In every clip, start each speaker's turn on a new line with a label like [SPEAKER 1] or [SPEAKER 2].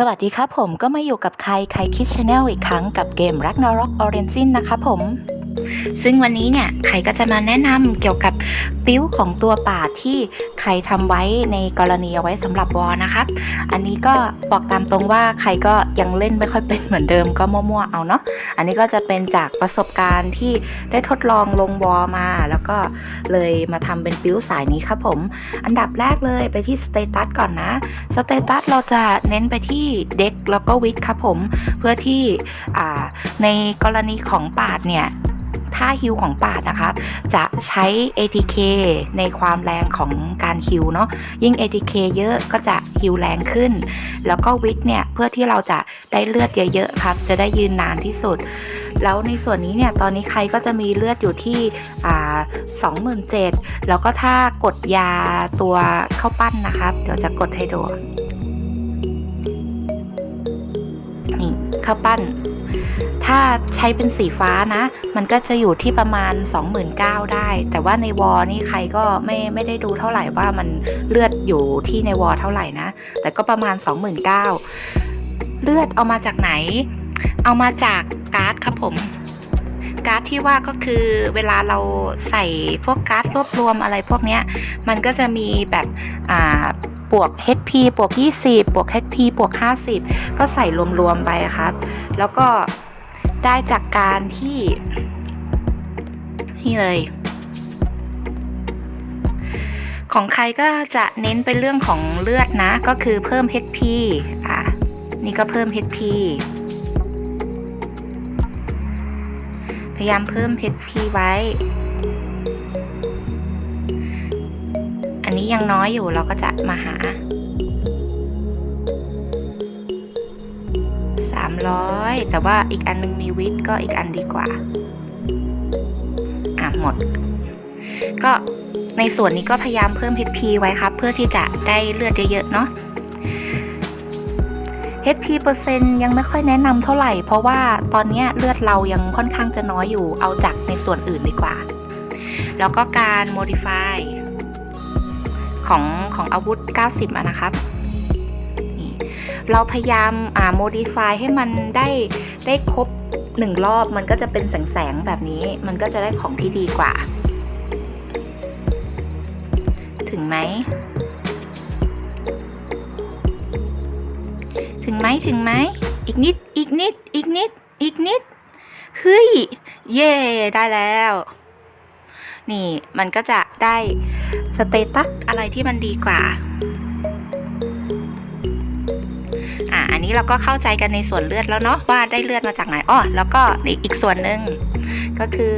[SPEAKER 1] สวัสดีครับผมก็มาอยู่กับใครใครคิดชาแนลอีกครั้งกับเกม Ragnarok Origins นะครับผม ซึ่งวันนี้เนี่ยใครก็จะมาแนะนำเกี่ยวกับปิ้วของตัวป่าที่ใครทำไว้ในกรณีเอาไว้สำหรับวอลนะครับ อันนี้ก็บอกตามตรงว่าใครก็ยังเล่นไม่ค่อยเป็นเหมือนเดิมก็มั่วๆเอาเนาะ อันนี้ก็จะเป็นจากประสบการณ์ที่ได้ทดลองลงวอลมา แล้วก็เลยมาทำเป็นปิ้วสายนี้ครับผม อันดับแรกเลยไปที่สเตตัสก่อนนะ สเตตัสเราจะเน้นไปที่เด็กแล้วก็วิกครับผม เพื่อที่ในกรณีของปาดเนี่ย ถ้าฮิวของปาดนะครับจะใช้ ATK ในความแรงของการฮิวเนาะยิ่ง ATK เยอะก็จะฮิวแรงขึ้น แล้วก็วิกเนี่ยเพื่อที่เราจะได้เลือดเยอะๆครับ จะได้ยืนนานที่สุด แล้วในส่วนนี้เนี่ยตอนนี้ใครก็จะมีเลือดอยู่ที่อ่า27,000แล้วก็ถ้ากดยาตัวเข้าปั้นนะครับ เดี๋ยวจะกดให้ดูนี่เข้าปั้น ถ้าใช้เป็นสีฟ้านะ มันก็จะอยู่ที่ประมาณ 29,000ได้ แต่ว่าในวอนี่ใครก็ไม่ไม่ได้ดูเท่าไหร่ว่ามันเลือดอยู่ที่ในวอเท่าไหร่นะ แต่ก็ประมาณ 29,000 เลือดเอามาจากไหน เอามาจากการ์ดครับผม การ์ดที่ว่าก็คือเวลาเราใส่พวกการ์ดรวบรวมอะไรพวกเนี้ย มันก็จะมีแบบอ่าบวก HP บวก 20 บวก HP บวก 50 ก็ใส่รวมๆไปครับ แล้วก็ ได้จากการที่นี่เลย ของใครก็จะเน้นเป็นเรื่องของเลือดนะ ก็คือเพิ่ม HP อะ นี่ก็เพิ่ม HP พยายามเพิ่ม HP ไว้ อันนี้ยังน้อยอยู่เราก็จะมาหา 300 แต่ว่าอีกอันนึงมีวิทย์ก็อีกอันดีกว่า อะหมด ก็ในส่วนนี้ก็พยายามเพิ่ม HP ไว้ครับ เพื่อที่จะได้เลือดเยอะๆเนาะ HP เปอร์เซ็นต์ยังไม่ค่อยแนะนำเท่าไหร่ เพราะว่าตอนเนี้ยเลือดเรายังค่อนข้างจะน้อยอยู่ เอาจากในส่วนอื่นดีกว่า แล้วก็การ modify ของของอาวุธ 90อะนะครับ เราพยายามอ่า modify ให้มันได้ได้ครบหนึ่งรอบมันก็จะเป็นแสงๆแบบนี้ มันก็จะได้ของที่ดีกว่า ถึงไหม ถึงไหมถึงไหม อีกนิด อีกนิด อีกนิด อีกนิด เฮ้ย เย่ได้แล้ว นี่มันก็จะได้สเตตัสอะไรที่มันดีกว่า อันนี้เราก็เข้าใจกันในส่วนเลือดแล้วเนาะว่าได้เลือดมาจากไหนอ้อแล้วก็อีกส่วนหนึ่งก็คือ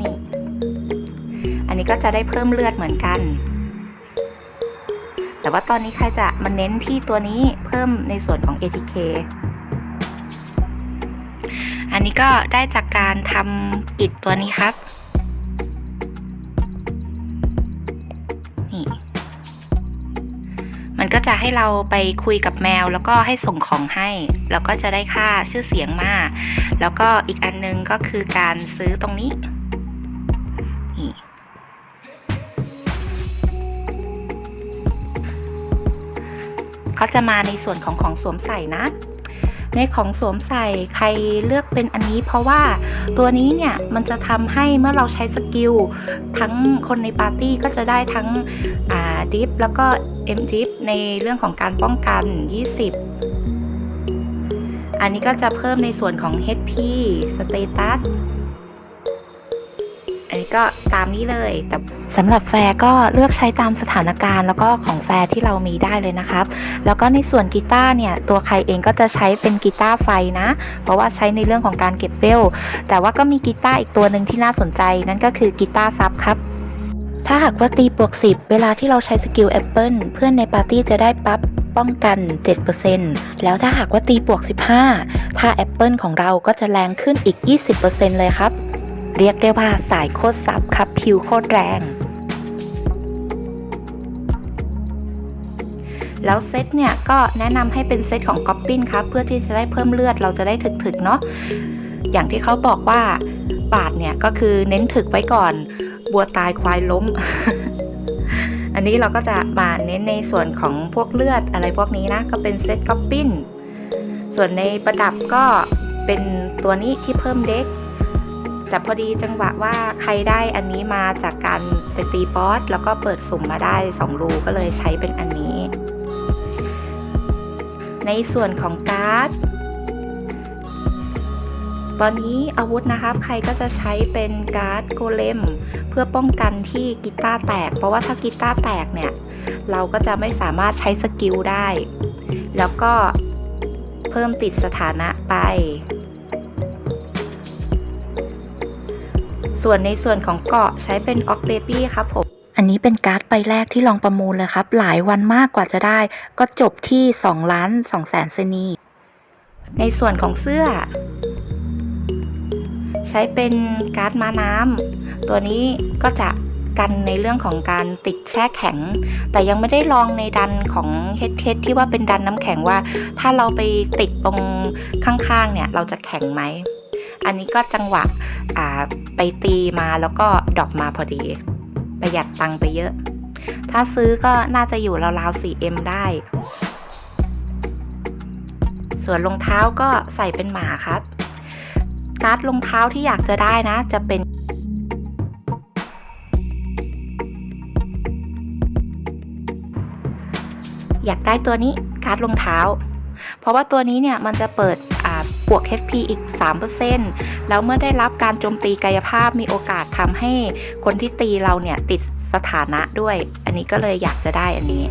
[SPEAKER 1] นี่อันนี้ก็จะได้เพิ่มเลือดเหมือนกัน แต่ว่าตอนนี้ใครจะมาเน้นที่ตัวนี้เพิ่มในส่วนของ ATK อันนี้ก็ได้จากการทำกิจตัวนี้ครับ มันก็จะให้เราไปคุยกับแมว แล้วก็ให้ส่งของให้ แล้วก็จะได้ค่าชื่อเสียงมา แล้วก็อีกอันนึงก็คือการซื้อตรงนี้นี่เขาจะมาในส่วนของของสวมใส่นะ ในของสวมใส่ใครเลือกเป็นอันนี้เพราะว่า ตัวนี้เนี่ยมันจะทำให้เมื่อเราใช้สกิลทั้งคนในปาร์ตี้ก็จะได้ทั้งอ่าดิฟแล้วก็เอ็มดิฟในเรื่องของการป้องกัน 20 อันนี้ก็จะเพิ่มในส่วนของ HP Status อันนี้ก็ตามนี้เลยแต่ สำหรับแฟร์ก็เลือกใช้ตามสถานการณ์แล้วก็ของแฟร์ที่เรามีได้เลยนะครับ แล้วก็ในส่วนกีตาร์เนี่ยตัวใครเองก็จะใช้เป็นกีตาร์ไฟนะ เพราะว่าใช้ในเรื่องของการเก็บเวลแต่ว่าก็มีกีตาร์อีกตัวหนึ่งที่น่าสนใจ นั่นก็คือกีตาร์ซับครับถ้าหากว่าตีบวก 10 เวลาที่เราใช้สกิลแอปเปิลเพื่อนในปาร์ตี้จะได้ปั๊บป้องกัน 7%แล้วถ้าหากว่าตีบวก 15 ถ้าแอปเปิลของเราก็จะแรงขึ้นอีก 20%เลยครับ เรียกได้ว่าสายโคตรซับครับ พิวโคตรแรง แล้วเซตเนี่ยก็แนะนำให้เป็นเซตของก๊อปปิ้นครับเพื่อที่จะได้เพิ่มเลือดเราจะได้ถึกๆเนาะอย่างที่เขาบอกว่าบาทเนี่ยก็คือเน้นถึกไว้ก่อน บัวตายควายล้ม อันนี้เราก็จะมาเน้นในส่วนของพวกเลือดอะไรพวกนี้นะ ก็เป็นเซตก๊อปปิ้นส่วนในประดับก็เป็นตัวนี้ที่เพิ่มเด็ก แต่พอดีจังหวะว่าใครได้อันนี้มาจากการไปตีบอสแล้วก็เปิดสุ่มมาได้ 2 รูก็เลยใช้เป็นอันนี้ ในส่วนของการ์ด ตอนนี้อาวุธนะครับ ใครก็จะใช้เป็นการ์ดโกเลม เพื่อป้องกันที่กีตาร์แตก เพราะว่าถ้ากีตาร์แตกเนี่ย เราก็จะไม่สามารถใช้สกิลได้ แล้วก็เพิ่มติดสถานะไป ส่วนในส่วนของเกาะใช้เป็นออกเบบี้ครับผม นนี้เป็นการ์ดใบแรกที่ลองประมูลเลยครับ หลายวันมากกว่าจะได้ ก็จบที่2ล้าน2แสนเซนี ในส่วนของเสื้อ ใช้เป็นการ์ดม้าน้ำตัวนี้ก็จะกันในเรื่องของการติดแช่แข็ง แต่ยังไม่ได้ลองในดันของเฮดเคที่ว่าเป็นดันน้ำแข็งว่า ถ้าเราไปติดตรงข้างๆเนี่ยเราจะแข็งไหม อันนี้ก็จังหวะไปตีมาแล้วก็ดรอปมาพอดี ประหยัดตังค์ไปเยอะ ถ้าซื้อก็น่าจะอยู่ราวๆ 4M ได้ ส่วนรองเท้าก็ใส่เป็นหมาครับ การ์ดรองเท้าที่อยากจะได้นะ จะเป็นอยากได้ตัวนี้การ์ดรองเท้า เพราะว่าตัวนี้เนี่ยมันจะเปิดอ่า บวก HP อีก 3%แล้วเมื่อได้รับการโจมตีกายภาพมีโอกาสทำให้คนที่ตีเราเนี่ยติดสถานะด้วย อันนี้ก็เลยอยากจะได้อันนี้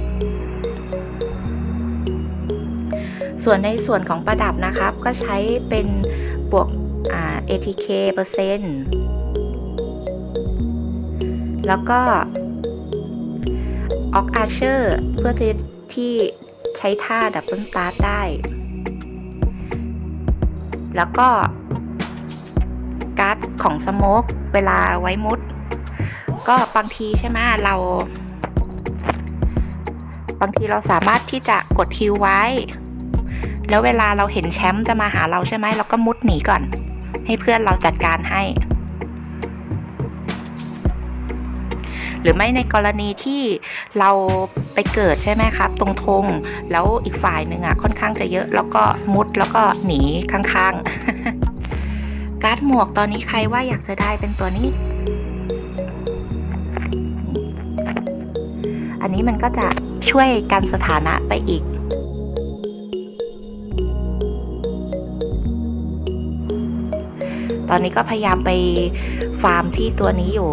[SPEAKER 1] ส่วนในส่วนของประดับนะครับ ก็ใช้เป็นบวกอ่า ATK เปอร์เซ็นต์แล้วก็ออกอาเชอร์เพื่อที่ที่ใช้ท่าดับเบิลสตาร์ได้ แล้วก็การ์ดของสโมกเวลาไว้มุด ก็บางทีใช่ไหมเรา บางทีเราสามารถที่จะกดฮิวไว้ แล้วเวลาเราเห็นแชมป์จะมาหาเราใช่ไหมเราก็มุดหนีก่อน ให้เพื่อนเราจัดการให้ หรือไม่ในกรณีที่เรา ไปเกิดใช่ไหมครับ ตรงธงแล้วอีกฝ่ายหนึ่งอะค่อนข้างจะเยอะ แล้วก็มุดแล้วก็หนีข้างๆ การ์ดหมวกตอนนี้ใครว่าอยากจะได้เป็นตัวนี้ อันนี้มันก็จะช่วยกันสถานะไปอีกตอนนี้ก็พยายามไปฟาร์มที่ตัวนี้อยู่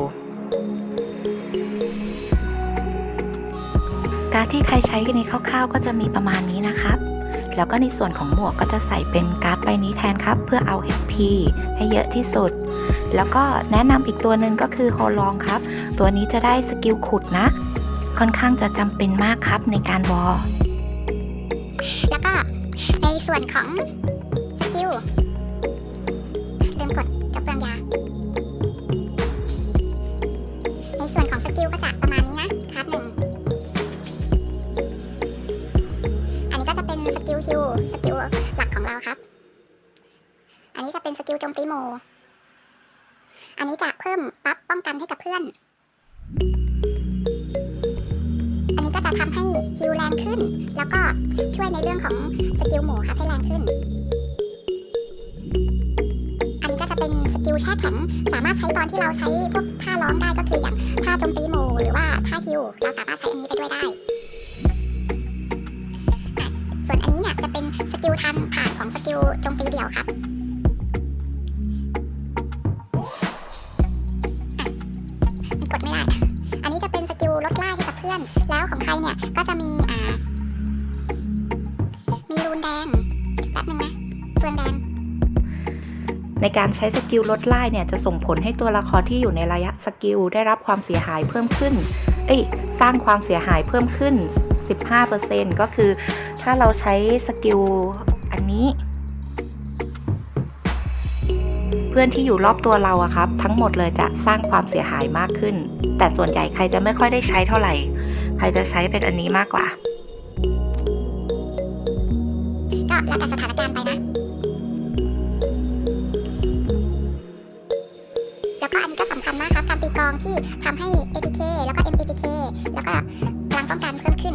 [SPEAKER 1] การดที่ใครใช้กันนี้คร่าวๆ ก็จะมีประมาณนี้นะครับ แล้วก็ในส่วนของหมวกก็จะใส่เป็นการ์ดใบนี้แทนครับ เพื่อเอา HP ให้เยอะที่สุด แล้วก็แนะนำอีกตัวหนึ่งก็คือโฮลองครับ ตัวนี้จะได้สกิลขุดนะ ค่อนข้างจะจำเป็นมากครับในการวอล
[SPEAKER 2] แล้วก็ในส่วนของสกิล ลฮิวสกิลหลักของเราครับ อันนี้จะเป็นสกิลโจมตีโม อันนี้จะเพิ่มปั๊บป้องกันให้กับเพื่อน อันนี้ก็จะทำให้ฮิวแรงขึ้น แล้วก็ช่วยในเรื่องของสกิลหมูครับให้แรงขึ้น อันนี้ก็จะเป็นสกิลแช่แข็งสามารถใช้ตอนที่เราใช้พวกท่าร้องได้ก็คืออย่างท่าโจมตีหมูหรือว่าท่าฮิวเราสามารถใช้อันนี้ไปด้วยได้ กิลทันผ่านของสกิลโจมตีเดี่ยวครับกดไม่ได้ อันนี้จะเป็นสกิลลดล่าให้กับเพื่อน แล้วของใครเนี่ยก็จะมีอ่า มีรูนแดงแป๊บนึงนะรูนแดง
[SPEAKER 1] ในการใช้สกิลลดไล่เนี่ยจะส่งผลให้ตัวละครที่อยู่ในระยะสกิลได้รับความเสียหายเพิ่มขึ้น เอ้ย สร้างความเสียหายเพิ่มขึ้น 15%ก็คือ ถ้าเราใช้สกิลอันนี้ เพื่อนที่อยู่รอบตัวเราอะครับ ทั้งหมดเลยจะสร้างความเสียหายมากขึ้น แต่ส่วนใหญ่ใครจะไม่ค่อยได้ใช้เท่าไหร่ ใครจะใช้เป็นอันนี้มากกว่า
[SPEAKER 2] ก็แล้วแต่สถานการณ์ไปนะ แล้วก็อันนี้ก็สำคัญมากครับ การตีกลองที่ทำให้ ATK แล้วก็ MATK แล้วก็พลังป้องกันเพิ่มขึ้น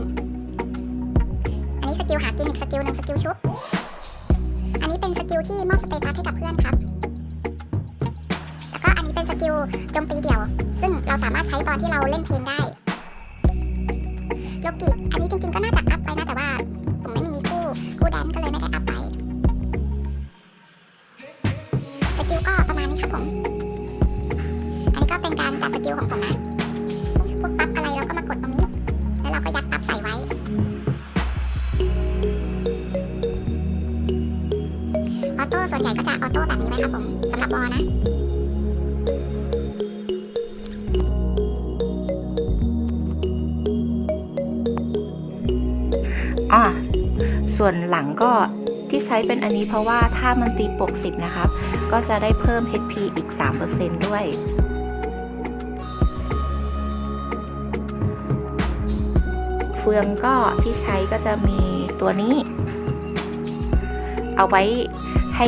[SPEAKER 2] หากิมมิกสกิลหนึ่งสกิลชุบ อันนี้เป็นสกิลที่มอบสเตตัสให้กับเพื่อนครับ แล้วก็อันนี้เป็นสกิลโจมตีเดี่ยว ซึ่งเราสามารถใช้ตอนที่เราเล่นเพลงได้โลกิอันนี้จริงๆก็น่าจะอัพไปนะแต่ว่าผมไม่มีคู่คู่แดนก็เลย นี้ไว้ครับผมสำหรับบอนะ
[SPEAKER 1] อะส่วนหลังก็ที่ใช้เป็นอันนี้เพราะว่าถ้ามันตีปก 10 นะครับ ก็จะได้เพิ่ม HP อีก 3%ด้วยเฟืองก็ที่ใช้ก็จะมีตัวนี้ เอาไว้ให้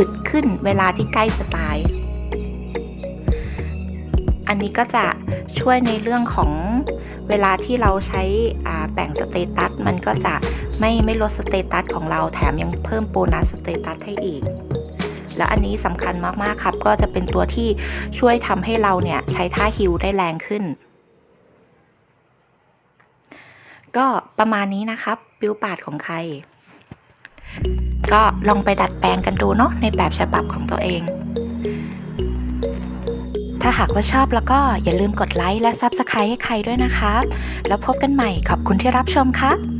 [SPEAKER 1] อึดขึ้นเวลาที่ใกล้จะตาย อันนี้ก็จะช่วยในเรื่องของเวลาที่เราใช้แบ่งสเตตัส มันก็จะไม่ไม่ลดสเตตัสของเราแถมยังเพิ่มโบนัสสเตตัสให้อีก แล้วอันนี้สำคัญมาก ๆ ครับ ก็จะเป็นตัวที่ช่วยทำให้เราเนี่ยใช้ท่าฮิลได้แรงขึ้น ก็ประมาณนี้นะครับ บิวปาดของใคร ก็ลองไปดัดแปลงกันดูเนาะในแบบฉบับของตัวเอง ถ้าหากว่าชอบแล้วก็อย่าลืมกดไลค์และ Subscribe ให้ใครด้วยนะครับแล้วพบกันใหม่ขอบคุณที่รับชมครับ